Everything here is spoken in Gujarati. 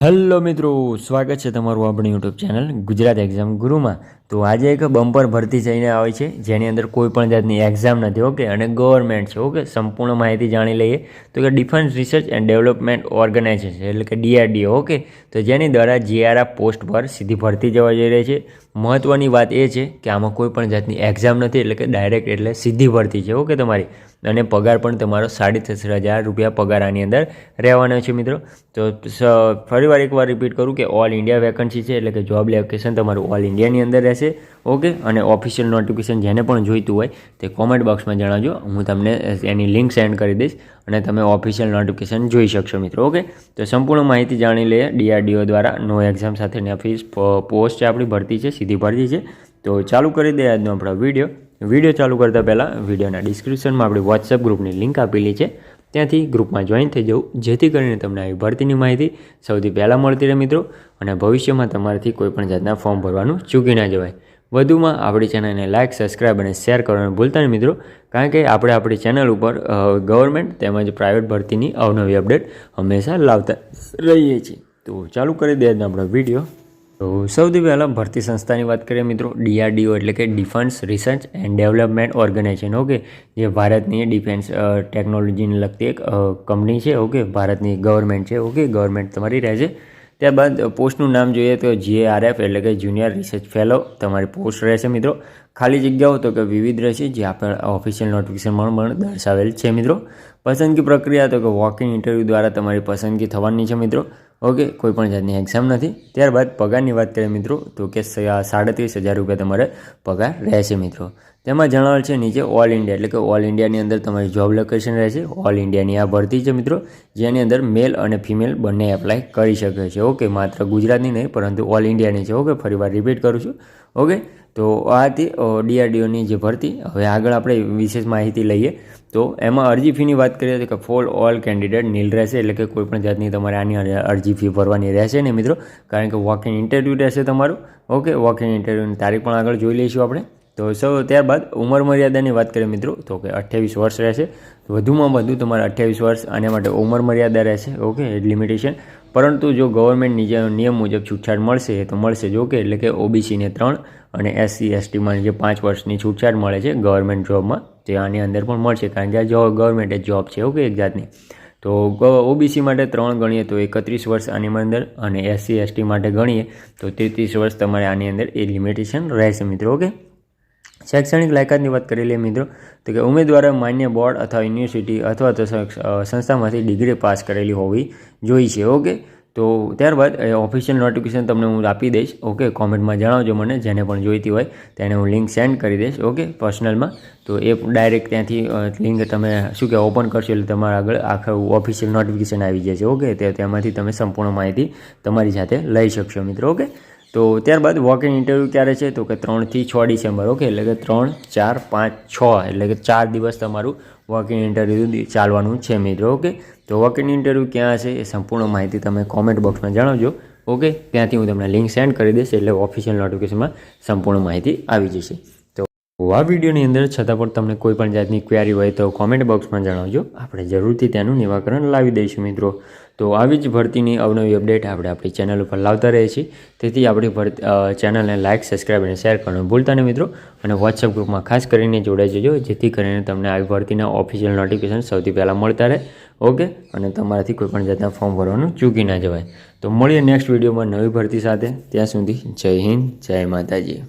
હેલો મિત્રો સ્વાગત છે તમારું આપણી યુટ્યુબ ચેનલ ગુજરાત એક્ઝામ ગુરુમાં. તો આજે એક બમ્પર ભરતી જઈને આવે છે, જેની અંદર કોઈ પણ જાતની એક્ઝામ નથી, ઓકે? અને ગવર્મેન્ટ છે, ઓકે? સંપૂર્ણ માહિતી જાણી લઈએ. તો કે defence research and development organisation એટલે કે ડીઆરડીઓ ઓકે? તો જેની દ્વારા જીઆરઆર પોસ્ટ પર સીધી ભરતી જવા જઈ રહી છે. મહત્ત્વની વાત એ છે કે આમાં કોઈ પણ જાતની એક્ઝામ નથી, એટલે કે ડાયરેક્ટ એટલે સીધી ભરતી છે, ઓકે તમારી? અને પગાર પણ તમારો સાડી ત્રીસ હજાર રૂપિયા પગાર આની અંદર રહેવાનો છે, મિત્રો. તો ફરી ફરીવાર એકવાર રિપીટ કરું કે ઓલ ઇન્ડિયા વેકન્સી છે, એટલે કે જોબ લોકેશન તમારું ઓલ ઇન્ડિયાની અંદર રહેશે. ઓકે અને ઓફિશિયલ નોટિફિકેશન જેને પણ જોઈતું હોય તે કોમેન્ટ બોક્સમાં જણાવજો. હું તમને એની લિંક સેન્ડ કરી દઈશ અને તમે ઓફિશિયલ નોટિફિકેશન જોઈ શકશો મિત્રો. ઓકે તો સંપૂર્ણ માહિતી જાણી લઈએ ડીઆરડીઓ દ્વારા. નો એક્ઝામ સાથેની ફીસ પોસ્ટ છે આપણી, ભરતી છે, સીધી ભરતી છે. તો ચાલુ કરી દઈએ આજનો આપણો વીડિયો વીડિયો ચાલુ કરતાં પહેલાં વિડીયોના ડિસ્ક્રિપ્શનમાં આપણી વોટ્સએપ ગ્રુપની લિંક આપેલી છે. ત્યાંથી ગ્રુપમાં જોઈન થઈ જવું, જેથી કરીને તમને આવી ભરતીની માહિતી સૌથી પહેલાં મળતી રહે મિત્રો અને ભવિષ્યમાં તમારાથી કોઈપણ જાતના ફોર્મ ભરવાનું ચૂકી ના જવાય. વધુમાં આપણી ચેનલને લાઇક સબસ્ક્રાઇબ અને શેર કરવાનું ભૂલતા નહીં મિત્રો, કારણ કે આપણે આપણી ચેનલ ઉપર ગવર્મેન્ટ તેમજ પ્રાઇવેટ ભરતીની અવનવી અપડેટ હંમેશા લાવતા રહીએ છીએ. તો ચાલુ કરી દે આપણો વીડિયો. તો સૌથી પહેલાં ભરતી સંસ્થાની વાત કરીએ મિત્રો, ડીઆરડીઓ એટલે કે defence research and development organisation okay જે ભારતની ડિફેન્સ ટેકનોલોજીને લગતી એક કંપની છે ઓકે ભારતની ગવર્મેન્ટ છે ઓકે ગવર્મેન્ટ તમારી રહેશે ત્યારબાદ પોસ્ટનું નામ જોઈએ તો જીએઆરએફ એટલે કે જુનિયર રિસર્ચ ફેલો તમારી પોસ્ટ રહેશે મિત્રો. ખાલી જગ્યાઓ તો કે વિવિધ રહેશે, જે આપણે ઓફિશિયલ નોટિફિકેશનમાં પણ દર્શાવેલ છે, મિત્રો. પસંદગી પ્રક્રિયા તો કે વોકિંગ ઇન્ટરવ્યૂ દ્વારા તમારી પસંદગી થવાની છે, મિત્રો. ઓકે, કોઈ પણ જાતની એક્ઝામ નથી. ત્યારબાદ પગારની વાત કરીએ મિત્રો, તો કે સાડત્રીસ હજાર રૂપિયા તમારે પગાર રહેશે મિત્રો. તેમાં જણાવેલ છે નીચે ઓલ ઇન્ડિયા એટલે કે ઓલ ઇન્ડિયાની અંદર તમારી જોબ લોકેશન રહેશે. ઓલ ઇન્ડિયાની આ ભરતી છે મિત્રો, જેની અંદર મેલ અને ફિમેલ બંને એપ્લાય કરી શકે છે. ઓકે, માત્ર ગુજરાતની નહીં, પરંતુ ઓલ ઇન્ડિયાની છે. ઓકે, ફરીવાર રિપીટ કરું છું. ઓકે તો આ હતી ડીઆરડીઓની જે ભરતી. હવે આગળ આપણે વિશેષ માહિતી લઈએ. તો એમાં અરજી ફીની વાત કરીએ તો કે ફોર ઓલ કેન્ડિડેટ નીલ રહેશે, એટલે કે કોઈપણ જાતની તમારે આની અરજી ફી ભરવાની રહેશે ને મિત્રો. કારણ કે વોક ઇન ઇન્ટરવ્યૂ રહેશે તમારું. ઓકે વોક ઇન ઇન્ટરવ્યૂની તારીખ પણ આગળ જોઈ લઈશું આપણે. તો સૌ ત્યારબાદ ઉંમર મર્યાદાની વાત કરીએ મિત્રો, તો કે અઠ્યાવીસ વર્ષ રહેશે. વધુમાં વધુ તમારે અઠ્યાવીસ વર્ષ આના માટે ઉંમર મર્યાદા રહેશે. ઓકે લિમિટેશન પરંતુ જો ગવર્મેન્ટ નિજ- નિયમ મુજબ છૂટછાટ મળશે, તો મળશે જો કે એટલે કે ઓબીસીને ત્રણ અને એસસી એસટીમાં જે પાંચ વર્ષની છૂટછાટ મળે છે, ગવર્મેન્ટ જોબમાં તે આની અંદર પણ મળશે, કારણ કે આ જો ગવર્મેન્ટ જોબ છે, ઓકે, એક જાતની. તો ઓબીસી માટે ત્રણ ગણીએ તો એકત્રીસ વર્ષ આની અંદર અને એસસી એસટી માટે ગણીએ તો તેત્રીસ વર્ષ તમારે આની અંદર એ લિમિટેશન રહેશે, મિત્રો, ઓકે? શૈક્ષણિક લાયકાતની વાત કરી લઈએ મિત્રો, તો કે ઉમેદવારે માન્ય બોર્ડ અથવા યુનિવર્સિટી અથવા તો સંસ્થામાંથી ડિગ્રી પાસ કરેલી હોવી જોઈએ છે ઓકે? તો ત્યારબાદ ઓફિશિયલ નોટિફિકેશન તમને હું આપી દઈશ, ઓકે? કોમેન્ટમાં જણાવજો મને, જેને પણ જોઈતી હોય, તેને હું લિંક સેન્ડ કરી દઈશ, ઓકે? પર્સનલમાં. તો એ ડાયરેક્ટ ત્યાંથી લિંક તમે, શું કે ઓપન કરશો એટલે તમારા આગળ આખું ઓફિશિયલ નોટિફિકેશન આવી જશે, ઓકે? તે, તેમાંથી તમે સંપૂર્ણ માહિતી તમારી સાથે લઈ શકશો મિત્રો, ઓકે? તો ત્યારબાદ વોક ઇન ઇન્ટરવ્યૂ ક્યારે છે? તો કે ત્રણથી છ ડિસેમ્બર. ઓકે એટલે કે ત્રણ, ચાર, પાંચ, છ. એટલે કે ચાર દિવસ તમારું વોક ઇન ઇન્ટરવ્યૂ ચાલવાનું છે મિત્રો ઓકે તો વોક ઇન ઇન્ટરવ્યૂ ક્યાં હશે એ સંપૂર્ણ માહિતી તમે કોમેન્ટ બોક્સમાં જણાવજો ઓકે ત્યાંથી હું તમને લિંક સેન્ડ કરી દઈશ, એટલે ઓફિશિયલ નોટિફિકેશનમાં સંપૂર્ણ માહિતી આવી જશે. આ વિડીયોની અંદર છતાં પણ તમને કોઈ પણ જાતની ક્વેરી હોય તો કોમેન્ટ બોક્સમાં જણાવજો. આપણે જરૂરથી તેનું નિવાકરણ લાવી દઈશું મિત્રો. તો આવી જ ભરતીની અવનવી અપડેટ આપણે આપણી ચેનલ ઉપર લાવતા રહીએ છીએ. તેથી આપણી ભરતી ચેનલને લાઇક સબસ્ક્રાઈબ અને શેર કરવાનું ભૂલતા નહીં મિત્રો. અને વોટ્સએપ ગ્રુપમાં ખાસ કરીને જોડાઈ જજો, જેથી કરીને તમને આવી ભરતીના ઓફિશિયલ નોટિફિકેશન સૌથી પહેલાં મળતા રહે. ઓકે અને તમારાથી કોઈ પણ જાતના ફોર્મ ભરવાનું ચૂકી ના જવાય. તો મળીએ નેક્સ્ટ વિડીયોમાં નવી ભરતી સાથે. ત્યાં સુધી જય હિન્દ, જય માતાજી.